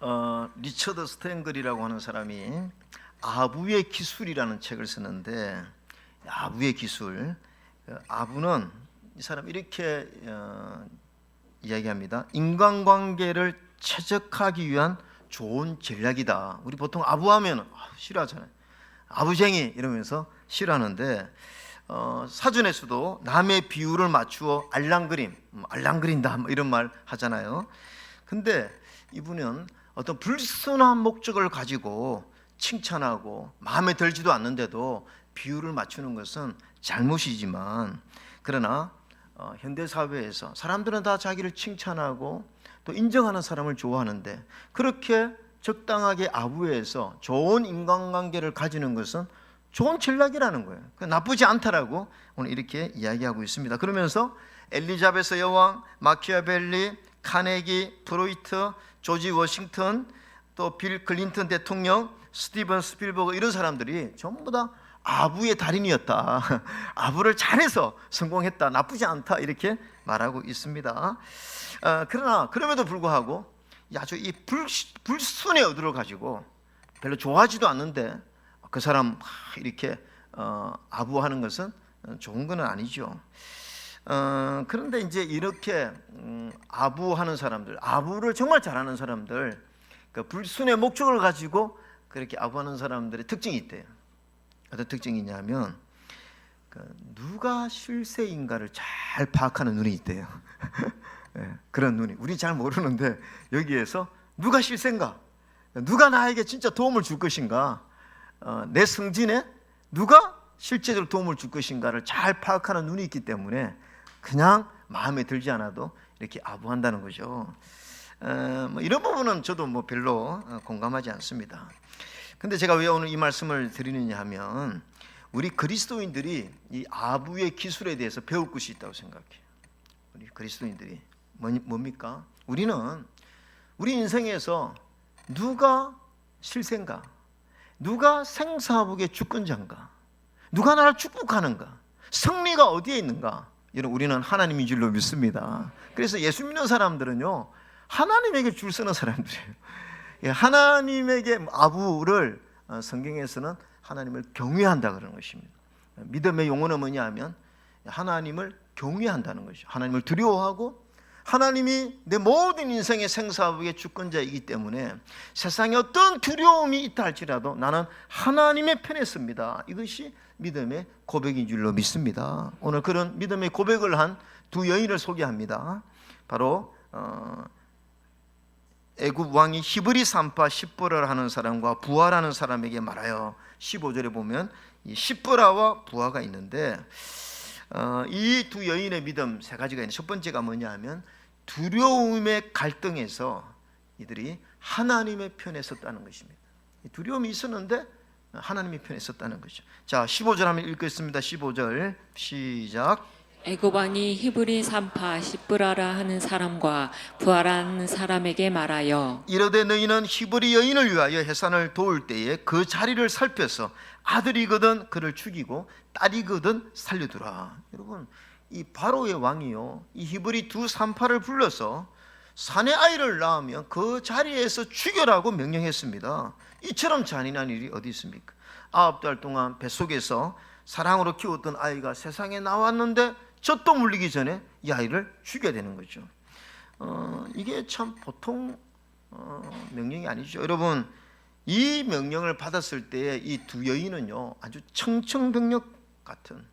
어, 리처드 스탠글이라고 하는 사람이 아부의 기술이라는 책을 쓰는데 아부의 기술 그 아부는 이 사람 이렇게 어, 이야기합니다. 인간관계를 최적화하기 위한 좋은 전략이다. 우리 보통 아부하면 아, 싫어하잖아요. 아부쟁이 이러면서 싫어하는데 어, 사전에서도 남의 비율을 맞추어 알랑그림, 음, 알랑그린다 뭐 이런 말 하잖아요. 근데 이분은 어떤 불순한 목적을 가지고 칭찬하고 마음에 들지도 않는데도 비율을 맞추는 것은 잘못이지만 그러나 어, 현대 사회에서 사람들은 다 자기를 칭찬하고 또 인정하는 사람을 좋아하는데 그렇게 적당하게 아부에서 좋은 인간관계를 가지는 것은 좋은 전략이라는 거예요. 그 나쁘지 않다라고 오늘 이렇게 이야기하고 있습니다. 그러면서 엘리자베스 여왕, 마키아벨리, 카네기, 프로이트, 조지 워싱턴, 또 빌 클린턴 대통령, 스티븐 스필버그 이런 사람들이 전부 다 아부의 달인이었다. 아부를 잘해서 성공했다. 나쁘지 않다. 이렇게 말하고 있습니다. 어, 그러나 그럼에도 불구하고 아주 이 불, 불순의 의도를 가지고 별로 좋아하지도 않는데 그 사람 막 이렇게 어, 아부하는 것은 좋은 건 아니죠. 어, 그런데 이제 이렇게 음, 아부하는 사람들, 아부를 정말 잘하는 사람들, 그 불순의 목적을 가지고 그렇게 아부하는 사람들의 특징이 있대요. 어떤 특징이 있냐면 그 누가 실세인가를 잘 파악하는 눈이 있대요. 예, 그런 눈이 우리 잘 모르는데 여기에서 누가 실세인가, 누가 나에게 진짜 도움을 줄 것인가, 어, 내 승진에 누가 실제적으로 도움을 줄 것인가를 잘 파악하는 눈이 있기 때문에 그냥 마음에 들지 않아도 이렇게 아부한다는 거죠. 어, 뭐 이런 부분은 저도 뭐 별로 어, 공감하지 않습니다. 근데 제가 왜 오늘 이 말씀을 드리느냐 하면 우리 그리스도인들이 이 아부의 기술에 대해서 배울 것이 있다고 생각해요. 우리 그리스도인들이 뭐, 뭡니까? 우리는 우리 인생에서 누가 실세인가? 누가 생사복의 주권자인가? 누가 나를 축복하는가? 승리가 어디에 있는가? 이런 우리는 하나님인 줄로 믿습니다. 그래서 예수 믿는 사람들은요 하나님에게 줄 서는 사람들이에요. 예, 하나님에게 아부를 어, 성경에서는 하나님을 경외한다 그러는 것입니다. 믿음의 용어는 뭐냐 하면 하나님을 경외한다는 것이죠. 하나님을 두려워하고 하나님이 내 모든 인생의 생사복의 주권자이기 때문에 세상에 어떤 두려움이 있다 할지라도 나는 하나님의 편에 습니다. 이것이 믿음의 고백인 줄로 믿습니다. 오늘 그런 믿음의 고백을 한 두 여인을 소개합니다. 바로 어, 애굽 왕이 히브리 산파 십보라를 하는 사람과 부하라는 사람에게 말하여 15절에 보면 이 십보라와 부하가 있는데 어, 이 두 여인의 믿음 세 가지가 있는데 첫 번째가 뭐냐 하면 두려움의 갈등에서 이들이 하나님의 편에 섰다는 것입니다. 두려움이 있었는데 하나님의 편에 섰다는 거죠. 자, 15절 한번 읽겠습니다. 15절 시작. 왕이 히브리 산파 시브라라 하는 사람과 부하라는 사람에게 말하여 이르되 너희는 히브리 여인을 위하여 해산을 도울 때에 그 자리를 살펴서 아들이거든 그를 죽이고 딸이거든 살려두라. 여러분 이 바로의 왕이요 이 히브리 두 산파를 불러서 사내 아이를 낳으면 그 자리에서 죽여라고 명령했습니다. 이처럼 잔인한 일이 어디 있습니까? 아홉 달 동안 뱃속에서 사랑으로 키웠던 아이가 세상에 나왔는데 젖도 물리기 전에 이 아이를 죽여야 되는 거죠. 어, 이게 참 보통 어, 명령이 아니죠. 여러분 이 명령을 받았을 때이두 여인은요 아주 청청병력 같은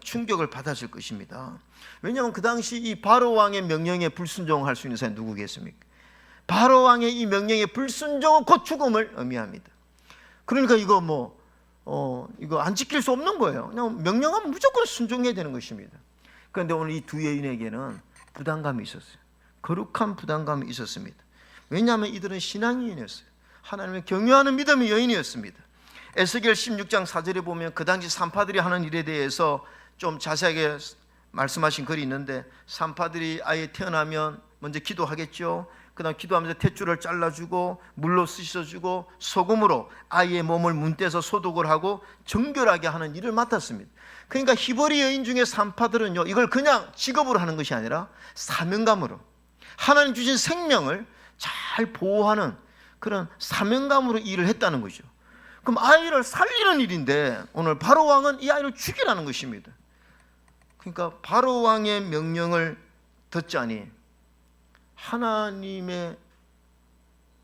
충격을 받았을 것입니다. 왜냐하면 그 당시 이 바로 왕의 명령에 불순종할 수 있는 사람이 누구겠습니까? 바로 왕의 이 명령에 불순종은 곧 죽음을 의미합니다. 그러니까 이거 뭐 어, 이거 안 지킬 수 없는 거예요. 그냥 명령하면 무조건 순종해야 되는 것입니다. 그런데 오늘 이 두 여인에게는 부담감이 있었어요. 거룩한 부담감이 있었습니다. 왜냐하면 이들은 신앙인이었어요. 하나님을 경외하는 믿음의 여인이었습니다. 에스겔 16장 4절에 보면 그 당시 산파들이 하는 일에 대해서 좀 자세하게 말씀하신 글이 있는데 산파들이 아예 태어나면 먼저 기도하겠죠. 그다음 기도하면서 탯줄을 잘라주고 물로 씻어주고 소금으로 아이의 몸을 문대서 소독을 하고 정결하게 하는 일을 맡았습니다. 그러니까 히브리 여인 중에 산파들은요 이걸 그냥 직업으로 하는 것이 아니라 사명감으로 하나님 주신 생명을 잘 보호하는 그런 사명감으로 일을 했다는 거죠. 그럼 아이를 살리는 일인데 오늘 바로 왕은 이 아이를 죽이라는 것입니다. 그러니까 바로 왕의 명령을 듣자니 하나님의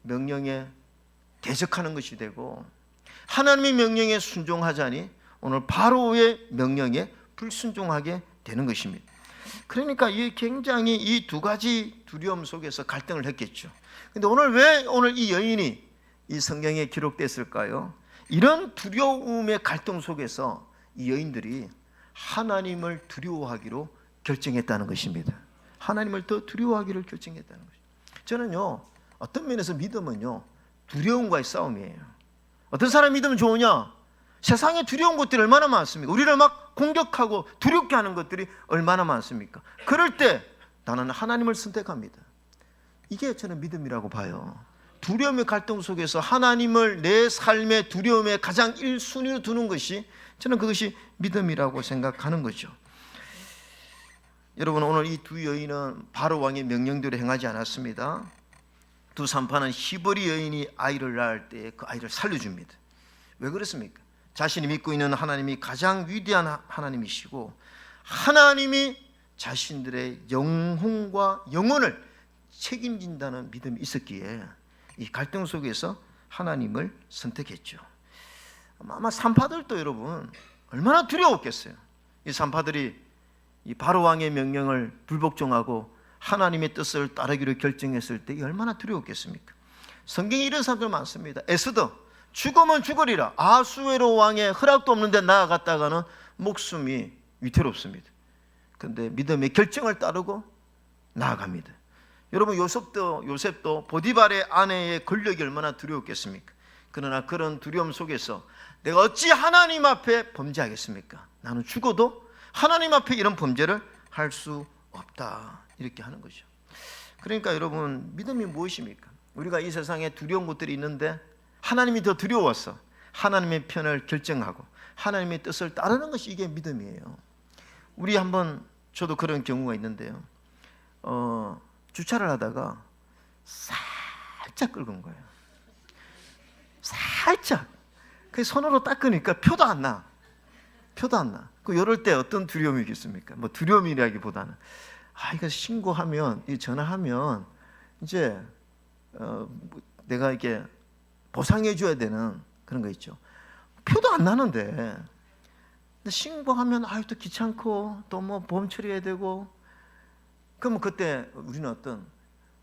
명령에 대적하는 것이 되고 하나님의 명령에 순종하자니 오늘 바로의 명령에 불순종하게 되는 것입니다. 그러니까 이 굉장히 이 두 가지 두려움 속에서 갈등을 했겠죠. 근데 오늘 왜 오늘 이 여인이 이 성경에 기록됐을까요? 이런 두려움의 갈등 속에서 이 여인들이 하나님을 두려워하기로 결정했다는 것입니다. 하나님을 더 두려워하기를 결정했다는 것입니다. 저는요, 어떤 면에서 믿음은요, 두려움과의 싸움이에요. 어떤 사람 믿으면 좋으냐? 세상에 두려운 것들이 얼마나 많습니까? 우리를 막 공격하고 두렵게 하는 것들이 얼마나 많습니까? 그럴 때 나는 하나님을 선택합니다. 이게 저는 믿음이라고 봐요. 두려움의 갈등 속에서 하나님을 내 삶의 두려움의 가장 1순위로 두는 것이 저는 그것이 믿음이라고 생각하는 거죠. 여러분 오늘 이 두 여인은 바로 왕의 명령대로 행하지 않았습니다. 두 산파는 히브리 여인이 아이를 낳을 때 그 아이를 살려줍니다. 왜 그렇습니까? 자신이 믿고 있는 하나님이 가장 위대한 하- 하나님이시고 하나님이 자신들의 영혼과 영혼을 책임진다는 믿음이 있었기에 이 갈등 속에서 하나님을 선택했죠. 아마 산파들도 여러분 얼마나 두려웠겠어요. 이 산파들이 이 바로 왕의 명령을 불복종하고 하나님의 뜻을 따르기로 결정했을 때 얼마나 두려웠겠습니까? 성경에 이런 사람들 많습니다. 에스더 죽으면 죽으리라. 아수에로 왕의 허락도 없는데 나아갔다가는 목숨이 위태롭습니다. 근데 믿음의 결정을 따르고 나아갑니다. 여러분 요셉도 요셉도 보디발의 아내의 권력이 얼마나 두려웠겠습니까? 그러나 그런 두려움 속에서 내가 어찌 하나님 앞에 범죄하겠습니까? 나는 죽어도 하나님 앞에 이런 범죄를 할 수 없다. 이렇게 하는 거죠. 그러니까 여러분 믿음이 무엇입니까? 우리가 이 세상에 두려운 것들이 있는데 하나님이 더 두려워서 하나님의 편을 결정하고 하나님의 뜻을 따르는 것이 이게 믿음이에요. 우리 한번 저도 그런 경우가 있는데요. 어, 주차를 하다가 살짝 긁은 거예요. 살짝. 그 손으로 닦으니까 표도 안 나. 표도 안 나. 그 이럴 때 어떤 두려움이 있겠습니까? 뭐 두려움이라기보다는 아 이거 신고하면 이 전화하면 이제 어, 뭐 내가 이게 보상해 줘야 되는 그런 거 있죠. 표도 안 나는데 신고하면 아유 또 귀찮고 또 뭐 보험 처리해야 되고 그러면 그때 우리는 어떤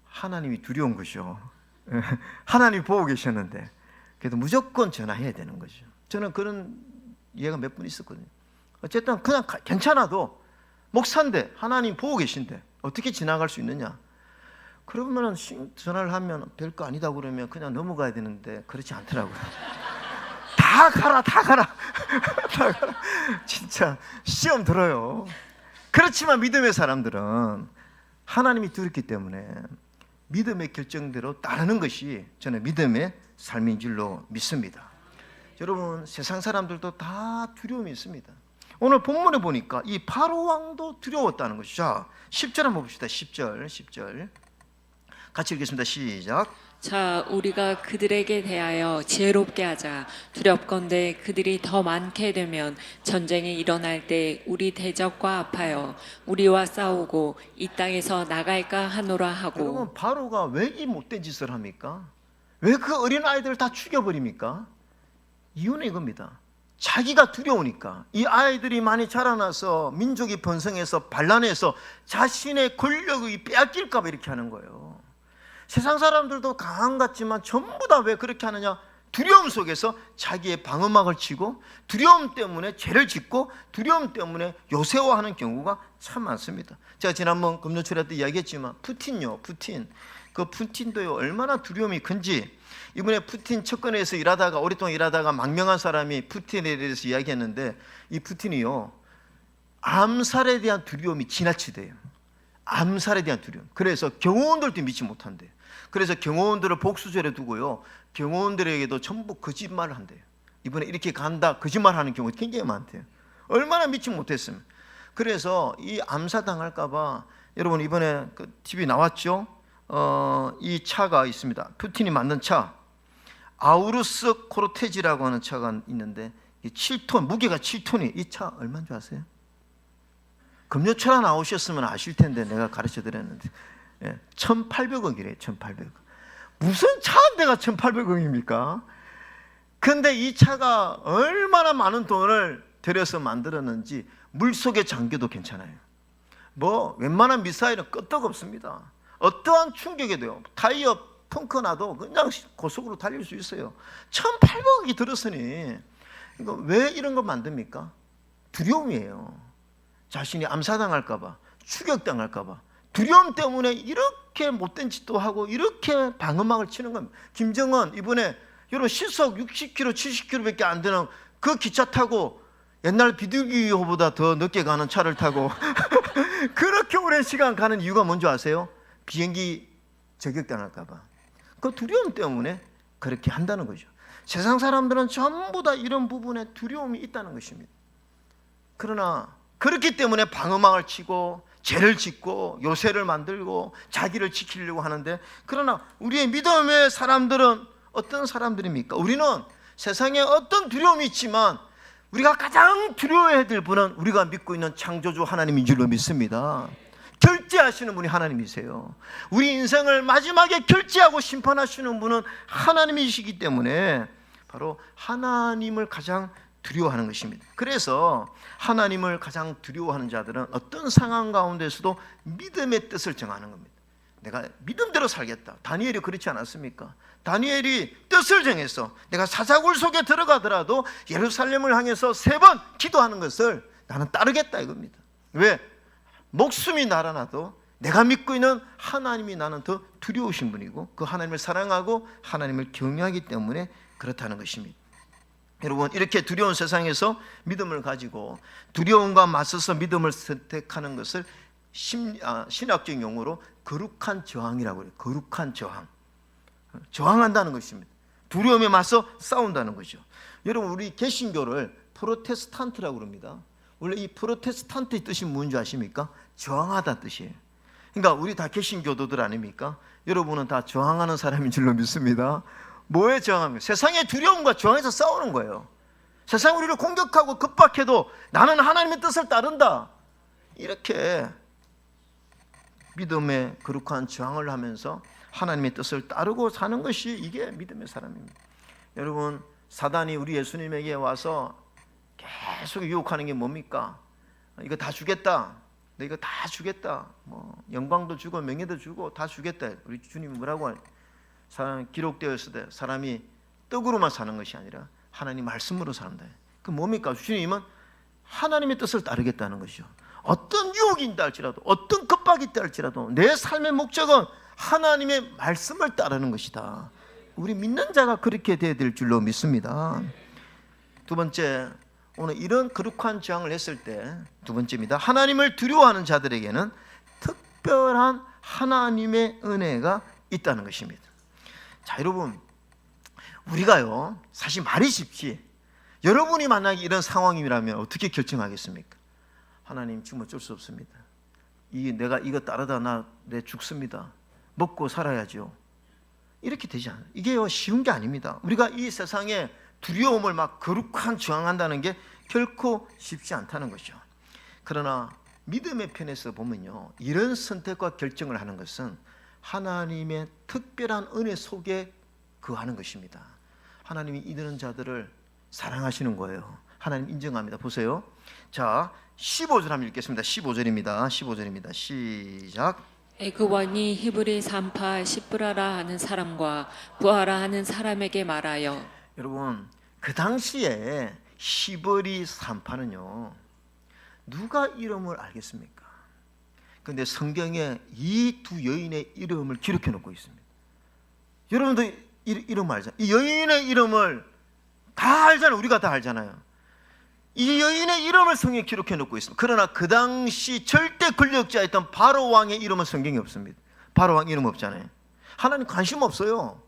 하나님이 두려운 것이죠. 하나님 보고 계셨는데 그래도 무조건 전화해야 되는 거죠. 저는 그런 예가 몇번 있었거든요. 어쨌든 그냥 가- 괜찮아도 목사인데 하나님 보고 계신데 어떻게 지나갈 수 있느냐? 그러면은 신- 전화를 하면 별거 아니다 그러면 그냥 넘어가야 되는데 그렇지 않더라고요. 다 가라, 다 가라, 다 가라. 진짜 시험 들어요. 그렇지만 믿음의 사람들은 하나님이 두렵기 때문에 믿음의 결정대로 따르는 것이 저는 믿음의 삶인 줄로 믿습니다. 여러분 세상 사람들도 다 두려움이 있습니다. 오늘 본문에 보니까 이 바로 왕도 두려웠다는 것이죠. 자, 10절 한번 봅시다. 10절, 10절. 같이 읽겠습니다. 시작. 자, 우리가 그들에게 대하여 지혜롭게 하자. 두렵건대 그들이 더 많게 되면 전쟁이 일어날 때 우리 대적과 아파요. 우리와 싸우고 이 땅에서 나갈까 하노라 하고 여러분 바로가 왜 이 못된 짓을 합니까? 왜 그 어린 아이들을 다 죽여버립니까? 이유는 이겁니다. 자기가 두려우니까 이 아이들이 많이 자라나서 민족이 번성해서 반란해서 자신의 권력이 빼앗길까 봐 이렇게 하는 거예요. 세상 사람들도 강한 같지만 전부 다 왜 그렇게 하느냐? 두려움 속에서 자기의 방어막을 치고 두려움 때문에 죄를 짓고 두려움 때문에 요새화하는 경우가 참 많습니다. 제가 지난번 금요철에 때 이야기했지만 푸틴요, 푸틴. 그 푸틴도요 얼마나 두려움이 큰지 이번에 푸틴 측근에서 일하다가 오랫동안 일하다가 망명한 사람이 푸틴에 대해서 이야기했는데 이 푸틴이요 암살에 대한 두려움이 지나치대요. 암살에 대한 두려움. 그래서 경호원들도 믿지 못한대요. 그래서 경호원들을 복수절에 두고요. 경호원들에게도 전부 거짓말을 한대요. 이번에 이렇게 간다 거짓말하는 경우가 굉장히 많대요. 얼마나 믿지 못했으면. 그래서 이 암살당할까봐 여러분 이번에 그 TV 나왔죠. 어, 이 차가 있습니다. 푸틴이 만든 차. 아우루스 코르테지라고 하는 차가 있는데 7톤 무게가 7톤이 이 차 얼마인 줄 아세요? 금요철에 나오셨으면 아실 텐데 내가 가르쳐 드렸는데 예, 1,800억이래요. 1,800억. 무슨 차 한 대가 1,800억입니까? 근데 이 차가 얼마나 많은 돈을 들여서 만들었는지 물속에 잠겨도 괜찮아요. 뭐 웬만한 미사일은 끄떡없습니다. 어떠한 충격에도요. 타이어 펑크 나도 그냥 고속으로 달릴 수 있어요. 1,800억이 들었으니 이거 왜 이런 거 만듭니까? 두려움이에요. 자신이 암사당할까 봐, 추격당할까 봐 두려움 때문에 이렇게 못된 짓도 하고 이렇게 방어막을 치는 겁니다. 김정은 이번에 여러분 시속 60km, 70km밖에 안 되는 그 기차 타고 옛날 비둘기호보다 더 늦게 가는 차를 타고 그렇게 오랜 시간 가는 이유가 뭔지 아세요? 비행기 저격당할까봐. 그 두려움 때문에 그렇게 한다는 거죠. 세상 사람들은 전부 다 이런 부분에 두려움이 있다는 것입니다. 그러나 그렇기 때문에 방어막을 치고 죄를 짓고 요새를 만들고 자기를 지키려고 하는데 그러나 우리의 믿음의 사람들은 어떤 사람들입니까? 우리는 세상에 어떤 두려움이 있지만 우리가 가장 두려워해야 될 분은 우리가 믿고 있는 창조주 하나님인 줄로 믿습니다. 결제하시는 분이 하나님이세요. 우리 인생을 마지막에 결제하고 심판하시는 분은 하나님이시기 때문에 바로 하나님을 가장 두려워하는 것입니다. 그래서 하나님을 가장 두려워하는 자들은 어떤 상황 가운데서도 믿음의 뜻을 정하는 겁니다. 내가 믿음대로 살겠다. 다니엘이 그렇지 않았습니까? 다니엘이 뜻을 정해서 내가 사자굴 속에 들어가더라도 예루살렘을 향해서 세 번 기도하는 것을 나는 따르겠다 이겁니다. 왜? 목숨이 날아나도 내가 믿고 있는 하나님이 나는 더 두려우신 분이고 그 하나님을 사랑하고 하나님을 경외하기 때문에 그렇다는 것입니다. 여러분 이렇게 두려운 세상에서 믿음을 가지고 두려움과 맞서서 믿음을 선택하는 것을 심, 아, 신학적 용어로 거룩한 저항이라고 해요. 거룩한 저항. 저항한다는 것입니다. 두려움에 맞서 싸운다는 거죠. 여러분 우리 개신교를 프로테스탄트라고 그럽니다. 원래 이 프로테스탄트의 뜻이 뭔지 아십니까? 저항하다 뜻이에요. 그러니까 우리 다 개신교도들 아닙니까? 여러분은 다 저항하는 사람인 줄로 믿습니다. 뭐에 저항합니까? 세상의 두려움과 저항해서 싸우는 거예요. 세상 우리를 공격하고 급박해도 나는 하나님의 뜻을 따른다. 이렇게 믿음의 거룩한 저항을 하면서 하나님의 뜻을 따르고 사는 것이 이게 믿음의 사람입니다. 여러분 사단이 우리 예수님에게 와서 계속 유혹하는 게 뭡니까? 이거 다 주겠다. 너 이거 다 주겠다. 뭐 영광도 주고 명예도 주고 다 주겠다. 우리 주님이 뭐라고 하냐? 사람 기록되었을 때 사람이 떡으로만 사는 것이 아니라 하나님 말씀으로 산다. 그 뭡니까? 주님은 하나님의 뜻을 따르겠다는 것이죠. 어떤 유혹이 있다 할지라도 어떤 급박이 있다 할지라도 내 삶의 목적은 하나님의 말씀을 따르는 것이다. 우리 믿는 자가 그렇게 돼야 될 줄로 믿습니다. 두 번째, 오늘 이런 거룩한 저항을 했을 때 두 번째입니다. 하나님을 두려워하는 자들에게는 특별한 하나님의 은혜가 있다는 것입니다. 자, 여러분, 우리가요, 사실 말이 쉽지. 여러분이 만약에 이런 상황이라면 어떻게 결정하겠습니까? 하나님 지금 어쩔 수 없습니다. 이 내가 이거 따르다 나 내 죽습니다. 먹고 살아야죠. 이렇게 되지 않아요. 이게요 쉬운 게 아닙니다. 우리가 이 세상에 두려움을 막 거룩한 저항한다는 게 결코 쉽지 않다는 거죠. 그러나 믿음의 편에서 보면요 이런 선택과 결정을 하는 것은 하나님의 특별한 은혜 속에 거하는 것입니다. 하나님이 이르는 자들을 사랑하시는 거예요. 하나님 인정합니다. 보세요. 자, 15절 한번 읽겠습니다. 15절입니다. 15절입니다. 시작. 애굽 왕이 히브리 산파 시브라라 하는 사람과 부하라 하는 사람에게 말하여 여러분, 그 당시에 시버리 산파는요. 누가 이름을 알겠습니까? 근데 성경에 이 두 여인의 이름을 기록해 놓고 있습니다. 여러분도 이, 이름 알잖아요. 이 여인의 이름을 다 알잖아요. 우리가 다 알잖아요. 이 여인의 이름을 성경에 기록해 놓고 있습니다. 그러나 그 당시 절대 권력자였던 바로 왕의 이름은 성경에 없습니다. 바로 왕 이름 없잖아요. 하나님 관심 없어요.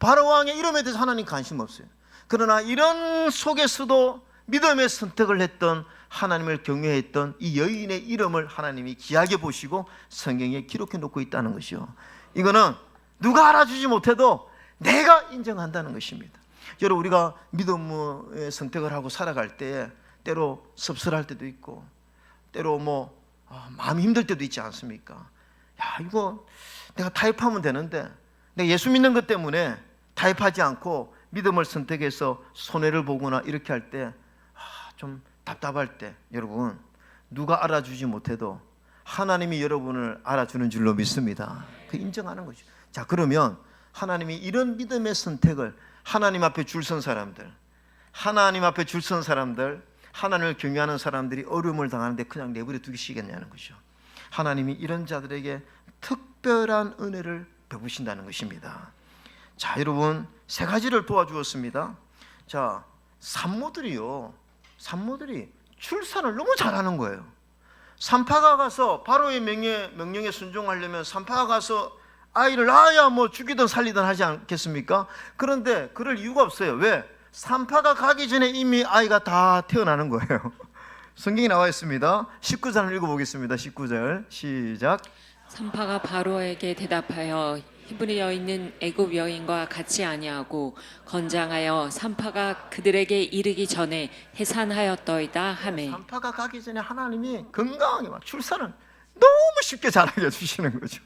바로 왕의 이름에 대해서 하나님 관심 없어요. 그러나 이런 속에서도 믿음의 선택을 했던 하나님을 경외했던 이 여인의 이름을 하나님이 귀하게 보시고 성경에 기록해 놓고 있다는 것이요. 이거는 누가 알아주지 못해도 내가 인정한다는 것입니다. 여러분 우리가 믿음의 선택을 하고 살아갈 때 때로 섭섭할 때도 있고 때로 뭐 아, 마음이 힘들 때도 있지 않습니까? 야 이거 내가 타협하면 되는데 내가 예수 믿는 것 때문에 타협하지 않고 믿음을 선택해서 손해를 보거나 이렇게 할 때좀 답답할 때 여러분 누가 알아주지 못해도 하나님이 여러분을 알아주는 줄로 믿습니다. 그 인정하는 거죠. 자 그러면 하나님이 이런 믿음의 선택을 하나님 앞에 줄 선 사람들, 하나님 앞에 줄 선 사람들, 하나님을 경외하는 사람들이 어려움을 당하는데 그냥 내버려 두시겠냐는 거죠. 하나님이 이런 자들에게 특별한 은혜를 베푸신다는 것입니다. 자, 여러분 세 가지를 도와주었습니다. 자, 산모들이요. 산모들이 출산을 너무 잘하는 거예요. 산파가 가서 바로의 명예, 명령에 순종하려면 산파가 가서 아이를 낳아야 뭐 죽이든 살리든 하지 않겠습니까? 그런데 그럴 이유가 없어요. 왜? 산파가 가기 전에 이미 아이가 다 태어나는 거예요. 성경이 나와 있습니다. 19절 읽어보겠습니다. 19절 시작. 산파가 바로에게 대답하여 히브리 여인은 애굽 여인과 같이 아니하고 건장하여 산파가 그들에게 이르기 전에 해산하였더이다 하매 산파가 가기 전에 하나님이 건강하게 막 출산을 너무 쉽게 잘하게 해주시는 거죠.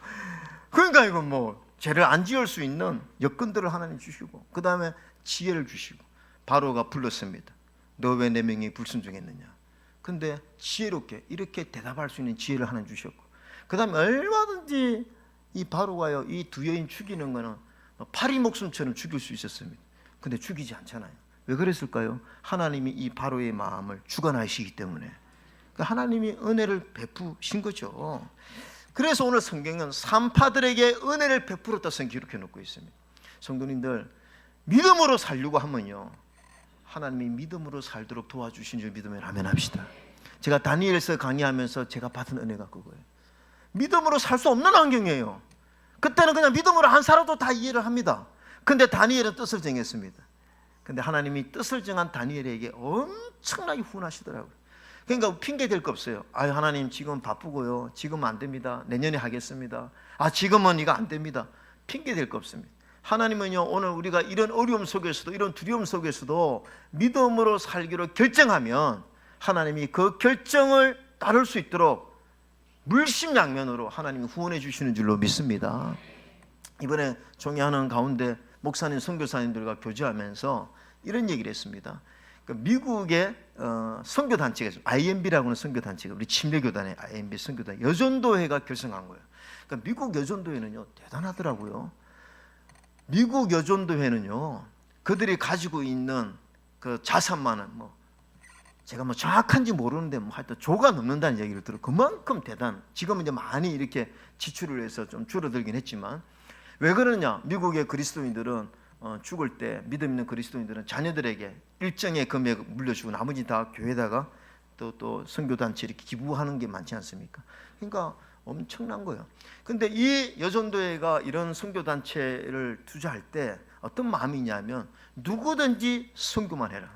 그러니까 이건 뭐 죄를 안 지을 수 있는 여건들을 하나님 주시고 그 다음에 지혜를 주시고 바로가 불렀습니다. 너 왜 내 명에 불순종했느냐? 근데 지혜롭게 이렇게 대답할 수 있는 지혜를 하나님 주셨고 그 다음에 얼마든지 이 바로가요 이 두 여인 죽이는 거는 파리 목숨처럼 죽일 수 있었습니다. 근데 죽이지 않잖아요. 왜 그랬을까요? 하나님이 이 바로의 마음을 주관하시기 때문에 그러니까 하나님이 은혜를 베푸신 거죠. 그래서 오늘 성경은 산파들에게 은혜를 베풀었다 성 기록해 놓고 있습니다. 성도님들 믿음으로 살려고 하면요 하나님이 믿음으로 살도록 도와주신 줄 믿으면 아멘 합시다. 제가 다니엘서 강의하면서 제가 받은 은혜가 그거예요. 믿음으로 살 수 없는 환경이에요. 그때는 그냥 믿음으로 안 살아도 다 이해를 합니다. 근데 다니엘은 뜻을 정했습니다. 근데 하나님이 뜻을 정한 다니엘에게 엄청나게 훈하시더라고요. 그러니까 핑계 댈 거 없어요. 아 하나님 지금 바쁘고요. 지금 안 됩니다. 내년에 하겠습니다. 아 지금은 이거 안 됩니다. 핑계 댈 거 없습니다. 하나님은요 오늘 우리가 이런 어려움 속에서도 이런 두려움 속에서도 믿음으로 살기로 결정하면 하나님이 그 결정을 따를 수 있도록 물심양면으로 하나님이 후원해 주시는 줄로 믿습니다. 이번에 종회하는 가운데 목사님, 선교사님들과 교제하면서 이런 얘기를 했습니다. 그 미국의 어, 선교 단체가. IMB라고 하는 선교 단체가 우리 침례교단의 IMB 선교단 여전도회가 결성한 거예요. 그러니까 미국 여전도회는요 대단하더라고요. 미국 여전도회는요 그들이 가지고 있는 그 자산만은 뭐 제가 뭐 정확한지 모르는데 뭐 하여튼 조가 넘는다는 얘기를 들어 그만큼 대단. 지금은 이제 많이 이렇게 지출을 해서 좀 줄어들긴 했지만 왜 그러냐? 미국의 그리스도인들은 어, 죽을 때 믿음 있는 그리스도인들은 자녀들에게 일정의 금액 물려주고 나머지 다 교회다가 또 또 선교 단체 이렇게 기부하는 게 많지 않습니까? 그러니까 엄청난 거예요. 근데 이 여전도회가 이런 선교 단체를 투자할 때 어떤 마음이냐면 누구든지 선교만 해라.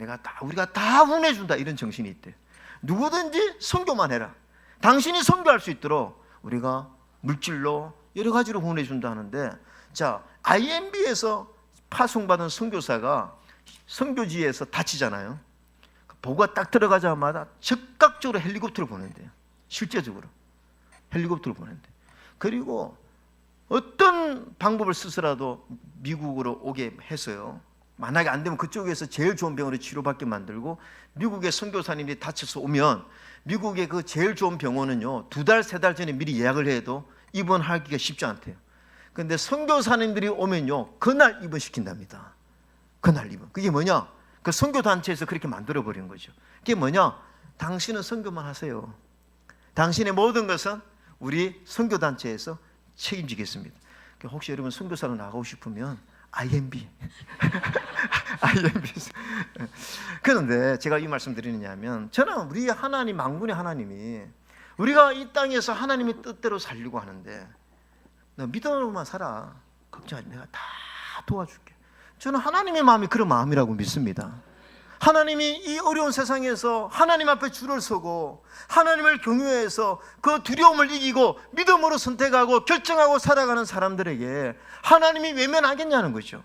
내가 다 우리가 다 후원해 준다 이런 정신이 있대. 누구든지 선교만 해라. 당신이 선교할 수 있도록 우리가 물질로 여러 가지로 후원해 준다 하는데 자 IMB에서 파송받은 선교사가 선교지에서 다치잖아요. 보고가 딱 들어가자마자 즉각적으로 헬리콥터를 보낸대요. 실제적으로 헬리콥터를 보낸대. 그리고 어떤 방법을 쓰서라도 미국으로 오게 해서요. 만약에 안 되면 그쪽에서 제일 좋은 병원으로 치료받게 만들고 미국의 선교사님이 다쳐서 오면 미국의 그 제일 좋은 병원은요 두 달 세 달 전에 미리 예약을 해도 입원하기가 쉽지 않대요. 근데 선교사님들이 오면요 그날 입원시킨답니다. 그날 입원. 그게 뭐냐? 그 선교 단체에서 그렇게 만들어 버린 거죠. 그게 뭐냐? 당신은 선교만 하세요. 당신의 모든 것은 우리 선교 단체에서 책임지겠습니다. 혹시 여러분 선교사로 나가고 싶으면 IMB IMB 그런데 제가 이 말씀 드리느냐면 저는 우리 하나님 망군의 하나님이 우리가 이 땅에서 하나님의 뜻대로 살려고 하는데 너 믿음으로만 살아. 걱정하지 내가 다 도와줄게. 저는 하나님의 마음이 그런 마음이라고 믿습니다. 하나님이 이 어려운 세상에서 하나님 앞에 줄을 서고 하나님을 경외해서 그 두려움을 이기고 믿음으로 선택하고 결정하고 살아가는 사람들에게 하나님이 외면하겠냐는 거죠.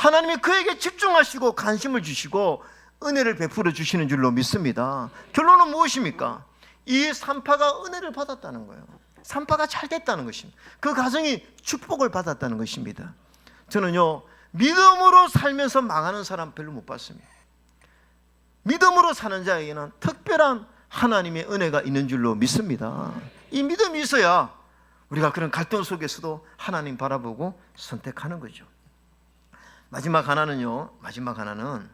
하나님이 그에게 집중하시고 관심을 주시고 은혜를 베풀어 주시는 줄로 믿습니다. 결론은 무엇입니까? 이 산파가 은혜를 받았다는 거예요. 산파가 잘 됐다는 것입니다. 그 가정이 축복을 받았다는 것입니다. 저는요, 믿음으로 살면서 망하는 사람 별로 못 봤습니다. 믿음으로 사는 자에게는 특별한 하나님의 은혜가 있는 줄로 믿습니다. 이 믿음이 있어야 우리가 그런 갈등 속에서도 하나님 바라보고 선택하는 거죠. 마지막 하나는요. 마지막 하나는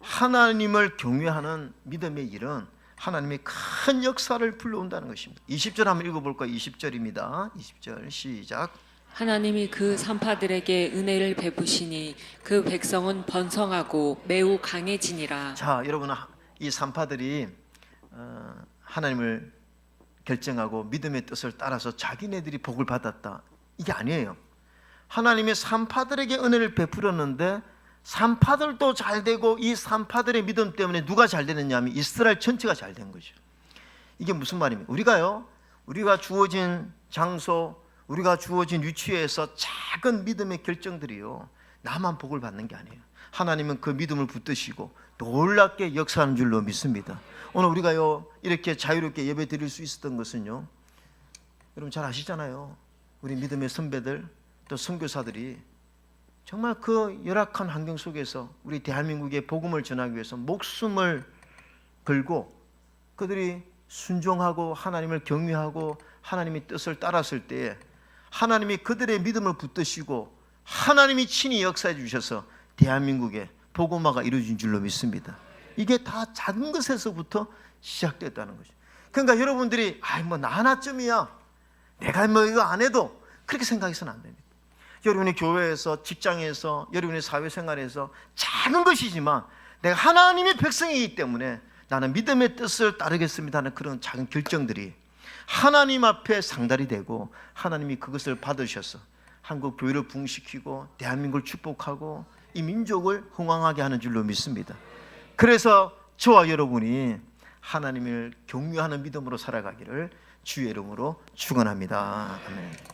하나님을 경외하는 믿음의 일은 하나님의 큰 역사를 불러온다는 것입니다. 20절 한번 읽어볼까요? 20절입니다. 20절 시작. 하나님이 그 산파들에게 은혜를 베푸시니 그 백성은 번성하고 매우 강해지니라. 자, 여러분 이 산파들이 어, 하나님을 결정하고 믿음의 뜻을 따라서 자기네들이 복을 받았다. 이게 아니에요. 하나님이 산파들에게 은혜를 베풀었는데 산파들도 잘 되고 이 산파들의 믿음 때문에 누가 잘 되느냐 하면 이스라엘 전체가 잘 된 거죠. 이게 무슨 말입니까? 우리가요. 우리가 주어진 장소, 우리가 주어진 위치에서 작은 믿음의 결정들이요. 나만 복을 받는 게 아니에요. 하나님은 그 믿음을 붙드시고 놀랍게 역사하는 줄로 믿습니다. 오늘 우리가요. 이렇게 자유롭게 예배 드릴 수 있었던 것은요. 여러분 잘 아시잖아요. 우리 믿음의 선배들 또 선교사들이 정말 그 열악한 환경 속에서 우리 대한민국에 복음을 전하기 위해서 목숨을 걸고 그들이 순종하고 하나님을 경외하고 하나님의 뜻을 따랐을 때에 하나님이 그들의 믿음을 붙드시고 하나님이 친히 역사해 주셔서 대한민국에 복음화가 이루어진 줄로 믿습니다. 이게 다 작은 것에서부터 시작됐다는 거죠. 그러니까 여러분들이 아이 뭐 나 하나쯤이야. 내가 뭐 이거 안 해도 그렇게 생각해서는 안 됩니다. 여러분의 교회에서 직장에서 여러분의 사회생활에서 작은 것이지만 내가 하나님의 백성이기 때문에 나는 믿음의 뜻을 따르겠습니다 하는 그런 작은 결정들이 하나님 앞에 상달이 되고 하나님이 그것을 받으셔서 한국 교회를 붕시키고 대한민국을 축복하고 이 민족을 흥왕하게 하는 줄로 믿습니다. 그래서 저와 여러분이 하나님을 경외하는 믿음으로 살아가기를 주의 이름으로 축원합니다. 아멘.